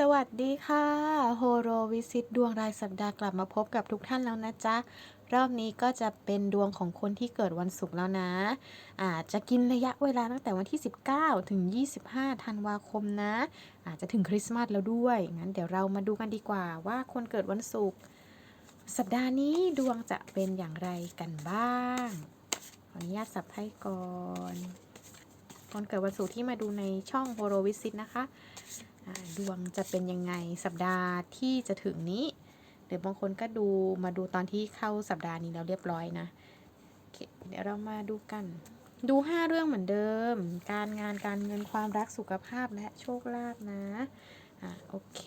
สวัสดีค่ะโฮโรวิซิตดวงรายสัปดาห์กลับมาพบกับทุกท่านแล้วนะจ๊ะ รอบนี้ก็จะเป็นดวงของคนที่เกิดวันศุกร์แล้วนะอาจจะกินระยะเวลาตั้งแต่วันที่ 19 ถึง 25 ธันวาคมนะ อาจจะถึงคริสต์มาสแล้วด้วย งั้นเดี๋ยวเรามาดูกันดีกว่าว่าคนเกิดวันศุกร์สัปดาห์นี้ดวงจะเป็นอย่างไรกันบ้างขออนุญาตสับไพ่ก่อนคนเกิดวันศุกร์ที่มาดูในช่องโฮโรวิซิตนะคะ ดวงจะเป็นยังไงสัปดาห์ที่จะถึงนี้ หรือบางคนก็ดูมาดูตอนที่เข้าสัปดาห์นี้แล้วเรียบร้อยนะโอเคเดี๋ยวเรามาดูกัน ดู 5 เรื่องเหมือนเดิม การงานการเงินความรักสุขภาพและโชคลาภนะอ่าโอเค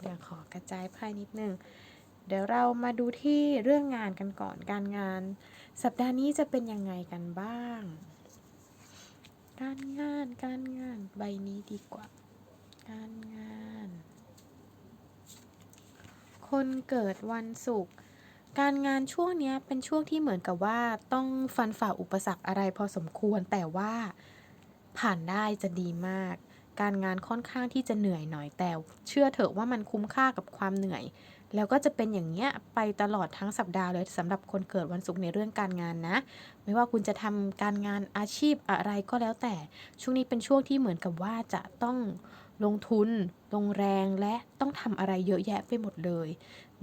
เดี๋ยวขอกระจายไพ่นิดนึงเดี๋ยวเรามาดูที่เรื่องงานกันก่อนการงาน สัปดาห์นี้จะเป็นยังไงกันบ้าง การงานการงานใบนี้ดีกว่า การงาน คนเกิดวันศุกร์การงานช่วงนี้เป็นช่วงที่เหมือนกับว่าต้องฟันฝ่าอุปสรรคอะไรพอสมควรแต่ว่าผ่านได้จะดีมาก การงานค่อนข้างที่จะเหนื่อยหน่อยแต่ เชื่อเถอะว่ามันคุ้มค่ากับความเหนื่อย แล้วก็จะเป็นอย่างเงี้ยไปตลอดทั้งสัปดาห์เลยสำหรับคนเกิดวันศุกร์ในเรื่องการงานนะ ไม่ว่าคุณจะทำการงานอาชีพอะไรก็แล้วแต่ ช่วงนี้เป็นช่วงที่เหมือนกับว่าจะต้อง ลงทุน ลงแรงและต้องทำอะไรเยอะแยะไปหมดเลย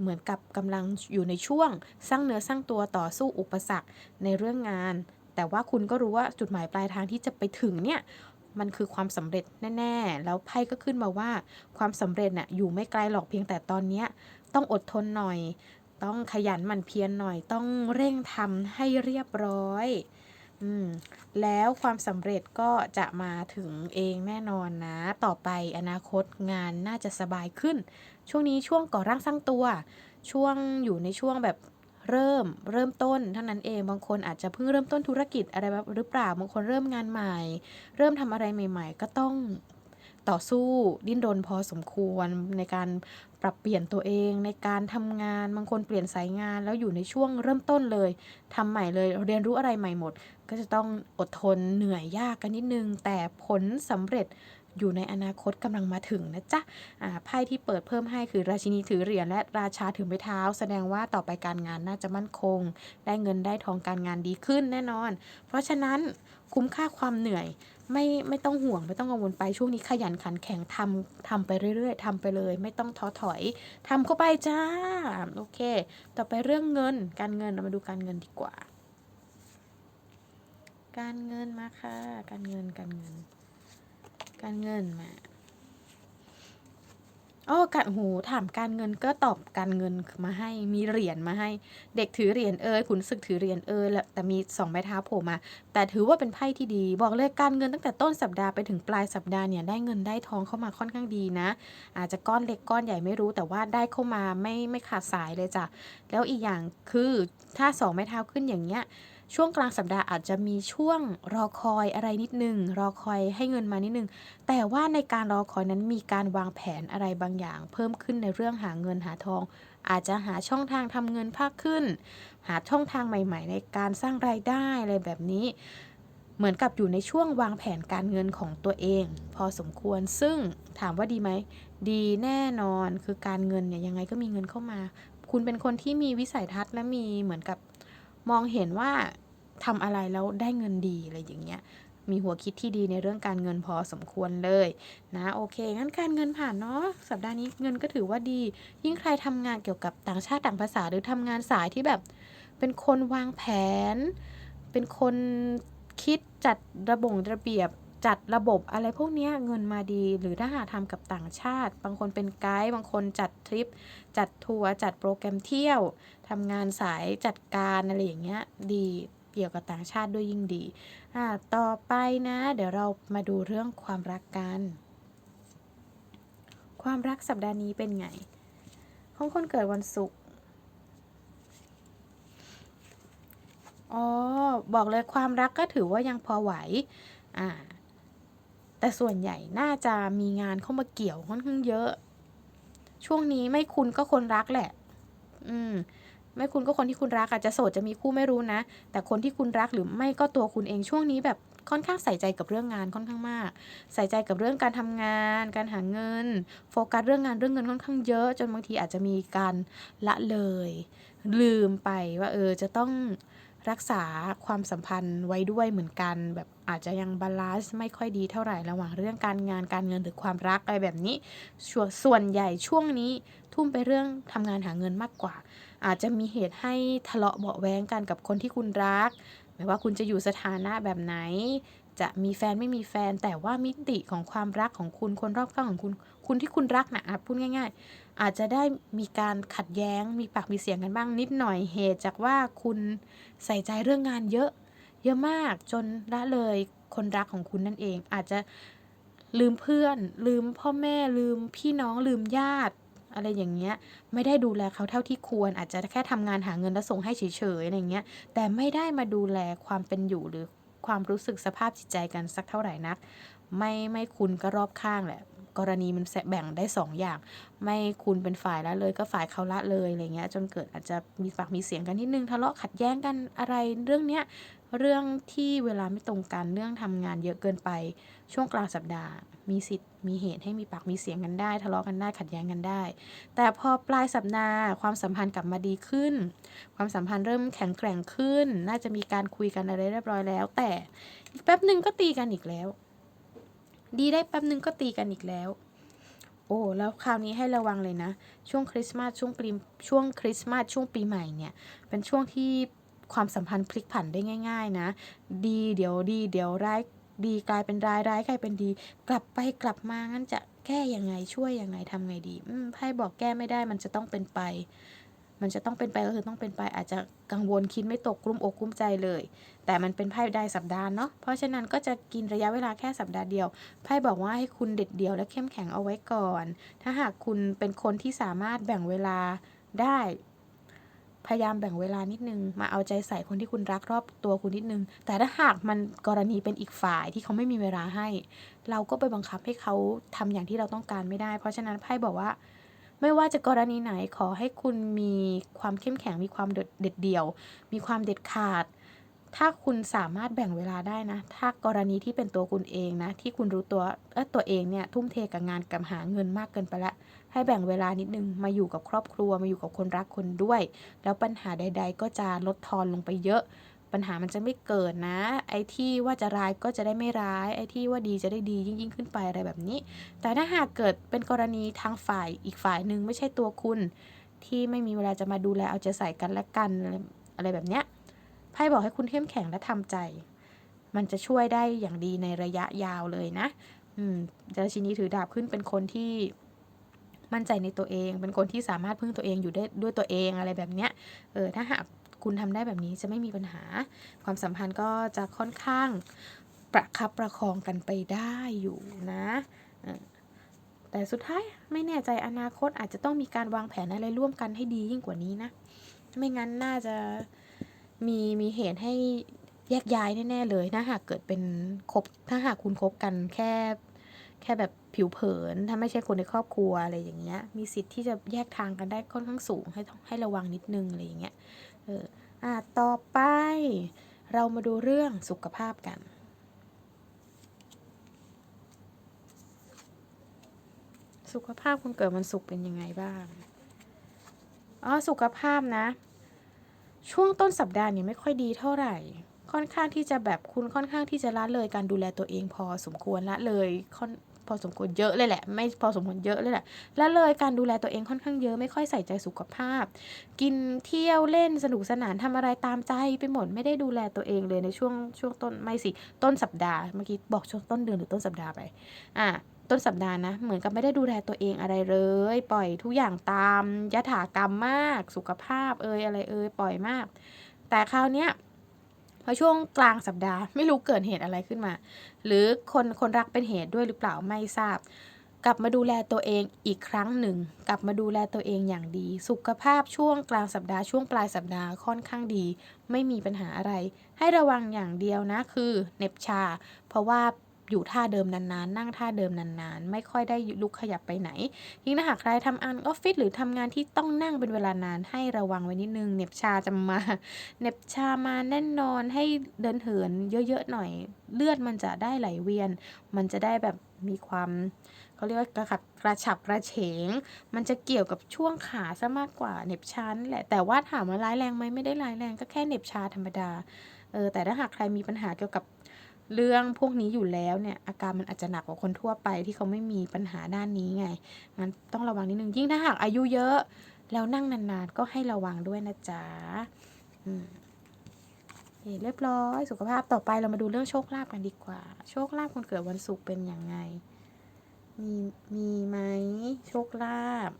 เหมือนกับกำลังอยู่ในช่วง สร้างเนื้อสร้างตัวต่อสู้อุปสรรคในเรื่องงาน แต่ว่าคุณก็รู้ว่าจุดหมายปลายทางที่จะไปถึงเนี่ยมันคือความสำเร็จแน่ ๆ แล้วไพ่ก็ขึ้นมาว่าความสำเร็จน่ะอยู่ไม่ไกลหรอกเพียงแต่ตอนเนี้ยต้องอดทนหน่อย ต้องขยันหมั่นเพียรหน่อย ต้องเร่งทำให้เรียบร้อย อืม แล้วความสำเร็จก็จะมาถึงเองแน่นอนนะ ต่อไปอนาคตงานน่าจะสบายขึ้น ช่วงนี้ช่วงก่อร่างสร้างตัว ช่วงอยู่ในช่วงแบบเริ่มเริ่มต้นเท่านั้นเองบางคนอาจจะเพิ่งเริ่มต้นธุรกิจอะไรแบบหรือเปล่าบางคนเริ่มงานใหม่ เริ่มทำอะไรใหม่ ๆ ก็ต้องต่อสู้ดิ้นรนพอสมควรในการ ปรับเปลี่ยนตัวเองในการทำงานบางคนเปลี่ยนสายงานแล้วอยู่ในช่วงเริ่มต้นเลยทำใหม่เลยเรียนรู้อะไรใหม่หมด ก็จะต้องอดทนเหนื่อยยากกันนิดนึง แต่ผลสำเร็จ อยู่ในอนาคตกำลังมาถึงนะจ๊ะอ่าไพ่ที่เปิดเพิ่มให้คือราชินีถือเหรียญและราชาถือไม้เท้า แสดงว่าต่อไปการงานน่าจะมั่นคง ได้เงินได้ทองการงานดีขึ้นแน่นอน เพราะฉะนั้นคุ้มค่าความเหนื่อยไม่ไม่ต้องห่วงไม่ต้องกังวลไปช่วงนี้ขยันขันแข็งทำทำไปเรื่อยๆทำไปเลย ไม่ต้องท้อถอยทำเข้าไปจ้าโอเค ต่อไปเรื่องเงินการเงินเรามาดูการเงินดีกว่า การเงินมาค่ะ การเงินการเงิน การเงินมาอ๋อการหูถามการเงินก็ตอบการเงินมาให้มีเหรียญมาให้ เด็กถือเหรียญเอยขุนศึกถือเหรียญเอยแล้วแต่มีสองไม้เท้าโผล่มา แต่ถือว่าเป็นไพ่ที่ดี บอกเลยการเงินตั้งแต่ต้นสัปดาห์ไปถึงปลายสัปดาห์เนี่ยได้เงินได้ทองเข้ามาค่อนข้างดีนะ อาจจะก้อนเล็กก้อนใหญ่ไม่รู้แต่ว่าได้เข้ามาไม่ไม่ขาดสายเลยจ้ะแล้วอีกอย่างคือถ้าสองไม้เท้าขึ้นอย่างเงี้ย ช่วงกลางสัปดาห์อาจจะมีช่วงรอคอยอะไรนิดนึง รอคอยให้เงินมานิดนึง แต่ว่าในการรอคอยนั้นมีการวางแผนอะไรบางอย่าง เพิ่มขึ้นในเรื่องหาเงินหาทอง อาจจะหาช่องทางทำเงินภาคขึ้น หาช่องทางใหม่ ๆ ในการสร้างรายได้อะไรแบบนี้ เหมือนกับอยู่ในช่วงวางแผนการเงินของตัวเอง พอสมควรซึ่งถามว่าดีไหมดีแน่นอนคือการเงินเนี่ยยังไงก็มีเงินเข้ามา คุณเป็นคนที่มีวิสัยทัศน์และมีเหมือนกับมองเห็นว่า ทำอะไรแล้วได้เงินดีอะไรอย่างเงี้ยมีหัวคิดที่ดีในเรื่องการเงินพอสมควรเลยนะโอเคงั้นการเงินผ่านเนาะสัปดาห์นี้เงินก็ถือว่าดี ยิ่งใครทำงานเกี่ยวกับต่างชาติต่างภาษาหรือทำงานสายที่แบบเป็นคนวางแผน เป็นคนคิดจัดระบงระเบียบจัดระบบอะไรพวกเนี้ยเงินมาดีหรือถ้าหากทำกับต่างชาติ บางคนเป็นไกด์บางคนจัดทริป จัดทัวร์จัดโปรแกรมเที่ยวทำงานสายจัดการอะไรอย่างเงี้ยดี เกี่ยวกับต่างชาติด้วยยิ่งดีอ่าต่อไปนะ เดี๋ยวเรามาดูเรื่องความรักกัน ความรักสัปดาห์นี้เป็นไง ของคนเกิดวันศุกร์อ๋อบอกเลยความรักก็ถือว่ายังพอไหวอ่าแต่ส่วนใหญ่น่าจะมีงานเข้ามาเกี่ยวค่อนข้างเยอะ ช่วงนี้ไม่คุณก็คนรักแหละ อืม ไม่คุณก็คนที่คุณรักอาจจะโสดจะมีคู่ไม่รู้นะ แต่คนที่คุณรักหรือไม่ก็ตัวคุณเองช่วงนี้แบบค่อนข้างใส่ใจกับเรื่องงานค่อนข้างมาก ใส่ใจกับเรื่องการทำงาน การหาเงิน โฟกัสเรื่องงานเรื่องเงินค่อนข้างเยอะ จนบางทีอาจจะมีการละเลย ลืมไปว่าเออจะต้องรักษาความสัมพันธ์ไว้ด้วยเหมือนกัน แบบอาจจะยังบาลานซ์ไม่ค่อยดีเท่าไหร่ระหว่างเรื่องการงานการเงินหรือความรักอะไรแบบนี้ส่วนส่วนใหญ่ช่วงนี้ทุ่มไปเรื่องทำงานหาเงินมากกว่า อาจจะมีเหตุให้ทะเลาะเบาะแว้งกันกับคนที่คุณรัก ไม่ว่าคุณจะอยู่สถานะแบบไหน จะมีแฟนไม่มีแฟน แต่ว่ามิติของความรักของคุณคนรอบข้างของคุณ คุณที่คุณรักนะอะพูดง่าย ๆ อาจจะได้มีการขัดแย้ง มีปากมีเสียงกันบ้างนิดหน่อยเหตุจากว่าคุณใส่ใจเรื่องงานเยอะ เยอะมากจนละเลยคนรักของคุณนั่นเอง อาจจะลืมเพื่อน ลืมพ่อแม่ลืมพี่น้องลืมญาติ อะไรอย่างเงี้ย ไม่ได้ดูแลเขาเท่าที่ควร อาจจะแค่ทำงานหาเงินแล้วส่งให้เฉยๆอะไรเงี้ย แต่ไม่ได้มาดูแลความเป็นอยู่หรือความรู้สึกสภาพจิตใจกันสักเท่าไหร่นัก ไม่ไม่คุณก็รอบข้างแหละ กรณีมันแบ่งได้2อย่าง ไม่คุณเป็นฝ่ายละเลยก็ฝ่ายเขาละเลยอะไรเงี้ย จนเกิดอาจจะมีปากมีเสียงกันนิดนึงทะเลาะขัดแย้งกันอะไรเรื่องเนี้ย เรื่องที่เวลาไม่ตรงกันเรื่องทำงานเยอะเกินไปช่วงกลางสัปดาห์ มีสิทธิ์มีเหตุให้มีปากมีเสียงกันได้ ทะเลาะกันได้ขัดแย้งกันได้ แต่พอปลายสัปดาห์ ความสัมพันธ์กลับมาดีขึ้น ความสัมพันธ์เริ่มแข็งแกร่งขึ้น น่าจะมีการคุยกันอะไรเรียบร้อยแล้ว แต่อีกแป๊บหนึ่งก็ตีกันอีกแล้ว ดีได้แป๊บหนึ่งก็ตีกันอีกแล้วโอ้แล้วคราวนี้ให้ระวังเลยนะ ช่วงคริสต์มาสช่วงปีช่วงคริสต์มาสช่วงปีใหม่เนี่ย เป็นช่วงที่ ความสัมพันธ์พลิกผันได้ง่าย ๆ นะ ดีเดี๋ยวดี เดี๋ยวร้ายดีกลายเป็นร้ายร้ายกลายเป็นดี กลับไปกลับมางั้นจะแก้ยังไงช่วยยังไงทำไงดีอืมไพ่บอกแก้ไม่ได้มันจะต้องเป็นไป มันจะต้องเป็นไปก็คือต้องเป็นไป อาจจะกังวลคิดไม่ตกกลุ้มอกกลุ้มใจเลย แต่มันเป็นไพ่ได้สัปดาห์เนาะเพราะฉะนั้นก็จะกินระยะเวลาแค่สัปดาห์เดียวไพ่บอกว่าให้คุณเด็ดเดี่ยวและเข้มแข็งเอาไว้ก่อน ถ้าหากคุณเป็นคนที่สามารถแบ่งเวลาได้ พยายามแบ่งเวลานิดนึง มาเอาใจใส่คนที่คุณรักรอบตัวคุณนิดนึง แต่ถ้าหากมันกรณีเป็นอีกฝ่ายที่เขาไม่มีเวลาให้ เราก็ไปบังคับให้เขาทำอย่างที่เราต้องการไม่ได้ เพราะฉะนั้นไพ่บอกว่า ไม่ว่าจะกรณีไหนขอให้คุณมีความเข้มแข็งมีความเด็ดเด็ดเดี่ยว มีความเด็ดขาด ถ้าคุณสามารถแบ่งเวลาได้นะ ถ้ากรณีที่เป็นตัวคุณเองนะ ที่คุณรู้ตัวเออตัวเองเนี่ยทุ่มเทกับงานกับหาเงินมากเกินไปละให้แบ่งเวลานิดนึงมาอยู่กับครอบครัวมาอยู่กับคนรักคนด้วย แล้วปัญหาใด ๆ ก็จะลดทอนลงไปเยอะ ปัญหามันจะไม่เกิดนะ ไอ้ที่ว่าจะร้ายก็จะได้ไม่ร้าย ไอ้ที่ว่าดีจะได้ดียิ่งยิ่งขึ้นไปอะไรแบบนี้ แต่ถ้าหากเกิดเป็นกรณีทางฝ่ายอีกฝ่ายหนึ่งไม่ใช่ตัวคุณ ที่ไม่มีเวลาจะมาดูแลเอาใจใส่กันและกันอะไรอะไรแบบเนี้ย ไพ่บอกให้คุณเข้มแข็งและทำใจ มันจะช่วยได้อย่างดีในระยะยาวเลยนะ อืมราชินีถือดาบขึ้นเป็นคนที่มั่นใจในตัวเอง เป็นคนที่สามารถพึ่งตัวเองอยู่ได้ด้วยตัวเองอะไรแบบเนี้ย เออ ถ้าหากคุณทำได้แบบนี้จะไม่มีปัญหา ความสัมพันธ์ก็จะค่อนข้างประคับประคองกันไปได้อยู่นะแต่สุดท้ายไม่แน่ใจอนาคตอาจจะต้องมีการวางแผนอะไรร่วมกันให้ดียิ่งกว่านี้นะ ไม่งั้นน่าจะ มีมีเหตุให้แยกย้ายแน่ๆเลยถ้าหากเกิดเป็นคบถ้าหากคุณคบกันแค่แค่แบบผิวเผิน ถ้าไม่ใช่คนในครอบครัวอะไรอย่างเงี้ย มีสิทธิ์ที่จะแยกทางกันได้ค่อนข้างสูงให้ให้ระวังนิดนึงอะไรอย่างเงี้ย เออ อะต่อไป เรามาดูเรื่องสุขภาพกัน สุขภาพคุณเกิดวันศุกร์เป็นยังไงบ้าง อ๋อ สุขภาพนะ ช่วงต้นสัปดาห์นี้ไม่ค่อยดีเท่าไหร่ ค่อนข้างที่จะแบบคุณค่อนข้างที่จะละเลยการดูแลตัวเองพอสมควรละเลยค่อนพอสมควรเยอะเลยแหละ ไม่พอสมควรเยอะเลยแหละละเลยการดูแลตัวเองค่อนข้างเยอะไม่ค่อยใส่ใจสุขภาพ กินเที่ยวเล่นสนุกสนานทำอะไรตามใจไปหมดไม่ได้ดูแลตัวเองเลยในช่วงช่วงต้นไม่สิต้นสัปดาห์เมื่อกี้บอกช่วงต้นเดือนหรือต้นสัปดาห์ไปอะ ต้นสัปดาห์นะ เหมือนกับไม่ได้ดูแลตัวเองอะไรเลย ปล่อยทุกอย่างตามยถากรรมมาก สุขภาพเอยอะไรเอยปล่อยมาก แต่คราวเนี้ยพอช่วงกลางสัปดาห์ไม่รู้เกิดเหตุอะไรขึ้นมา หรือคนคนรักเป็นเหตุด้วยหรือเปล่าไม่ทราบ กลับมาดูแลตัวเองอีกครั้งหนึ่ง กลับมาดูแลตัวเองอย่างดี สุขภาพช่วงกลางสัปดาห์ช่วงปลายสัปดาห์ค่อนข้างดี ไม่มีปัญหาอะไร ให้ระวังอย่างเดียวนะคือเน็บชา เพราะว่า อยู่ท่าเดิมนานๆ นั่งท่าเดิมนานๆ ไม่ค่อยได้ลุกขยับไปไหนยิ่งถ้าหากใครทำงานออฟฟิศหรือทำงานที่ต้องนั่งเป็นเวลานานให้ระวังไว้นิดนึงเหน็บชาจะมาเหน็บชามาแน่นอนให้เดินเหินเยอะๆหน่อย เลือดมันจะได้ไหลเวียน มันจะได้แบบมีความเขาเรียกว่ากระขับกระฉับกระเฉง มันจะเกี่ยวกับช่วงขาซะมากกว่าเหน็บชานั่นแหละ แต่ว่าถามว่าร้ายแรงไหมไม่ได้ร้ายแรงก็แค่เหน็บชาธรรมดา เออแต่ถ้าหากใครมีปัญหาเกี่ยวกับ เรื่องพวกนี้อยู่แล้วเนี่ยอาการมันอาจจะหนักกว่าคนทั่วไปที่เขาไม่มีปัญหาด้านนี้ไงงั้นต้องระวังนิดนึงยิ่งถ้าหากอายุเยอะแล้วนั่งนานๆ ก็ให้ระวังด้วยนะจ๊ะอือเรียบร้อยสุขภาพต่อไปเรามาดูเรื่องโชคลาภกันดีกว่า โชคลาภคนเกิดวันศุกร์เป็นยังไง มีมีไหมโชคลาภ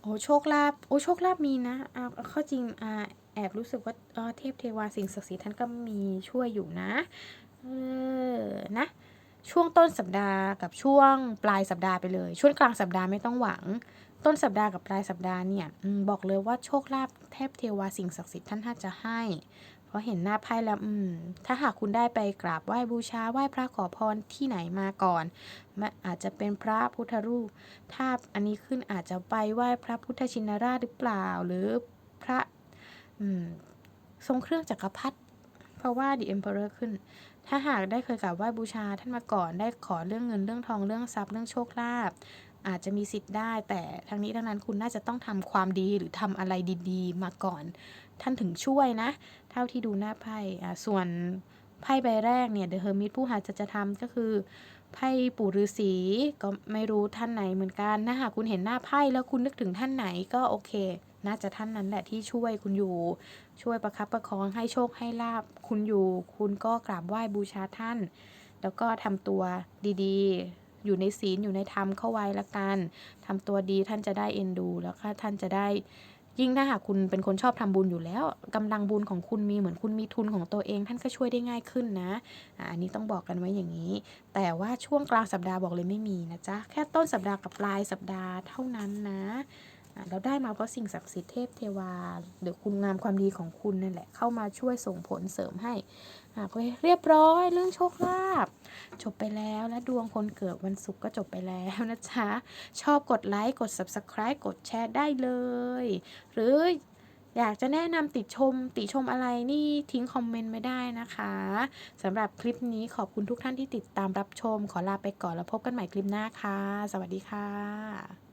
โอ้โชคลาภโอ้โชคลาภมีนะอาเอาเข้าจริงอ่า แอบรู้สึกว่าเทพเทวาสิ่งศักดิ์สิทธิ์ท่านก็มีช่วยอยู่นะเออนะช่วงต้นสัปดาห์กับช่วงปลายสัปดาห์ไปเลย ช่วงกลางสัปดาห์ไม่ต้องหวัง ต้นสัปดาห์กับปลายสัปดาห์เนี่ยบอกเลยว่าโชคลาภเทพเทวาสิ่งศักดิ์สิทธิ์ท่านท่านจะให้ เพราะเห็นหน้าไพ่แล้วอืมถ้าหากคุณได้ไปกราบไหว้บูชาไหว้พระขอพรที่ไหนมาก่อนอาจจะเป็นพระพุทธรูป ถ้าอันนี้ขึ้นอาจจะไปไหว้พระพุทธชินราชหรือเปล่าหรือ ทรงเครื่องจักรพรรดิเพราะว่า The Emperor ขึ้น ถ้าหากได้เคยกราบไหว้บูชาท่านมาก่อนได้ขอเรื่องเงินเรื่องทองเรื่องทรัพย์เรื่องโชคลาภอาจจะมีสิทธิ์ได้ แต่ทั้งนี้ทั้งนั้นคุณน่าจะต้องทำความดีหรือทำอะไรดีๆ มาก่อน ท่านถึงช่วยนะ เท่าที่ดูหน้าไพ่ส่วนไพ่ใบแรกเนี่ย The Hermit ผู้หาจะจะทำก็คือไพ่ปู่ฤาษีก็ไม่รู้ท่านไหนเหมือนกันนะหากคุณเห็นหน้าไพ่แล้วคุณนึกถึงท่านไหนก็โอเค น่าจะท่านนั้นแหละที่ช่วยคุณอยู่ ช่วยประคับประคองให้โชคให้ลาบคุณอยู่ คุณก็กราบไหว้บูชาท่าน แล้วก็ทำตัวดีๆ อยู่ในศีลอยู่ในธรรมเข้าไว้ละกันทำตัวดีท่านจะได้เอ็นดู แล้วก็ท่านจะได้ยิ่งถ้าหากคุณเป็นคนชอบทำบุญอยู่แล้วกำลังบุญของคุณมีเหมือนคุณมีทุนของตัวเอง ท่านก็ช่วยได้ง่ายขึ้นนะอันนี้ต้องบอกกันไว้อย่างนี้ แต่ว่าช่วงกลางสัปดาห์บอกเลยไม่มีนะจ๊ะ แค่ต้นสัปดาห์กับปลายสัปดาห์เท่านั้นนะ เราได้มาเพราะสิ่งศักดิ์สิทธิ์เทพเทวา หรือคุณงามความดีของคุณนั่นแหละ เข้ามาช่วยส่งผลเสริมให้อ่าก็เรียบร้อยเรื่องโชคลาภจบไปแล้วและดวงคนเกิดวันศุกร์ก็จบไปแล้วนะจ๊ะ ชอบกดไลค์ กด subscribe กดแชร์ได้เลย หรืออยากจะแนะนำติชมติชมอะไรนี่ทิ้งคอมเมนต์ไม่ได้นะคะสำหรับคลิปนี้ขอบคุณทุกท่านที่ติดตามรับชม ขอลาไปก่อนแล้วพบกันใหม่คลิปหน้าค่ะ สวัสดีค่ะ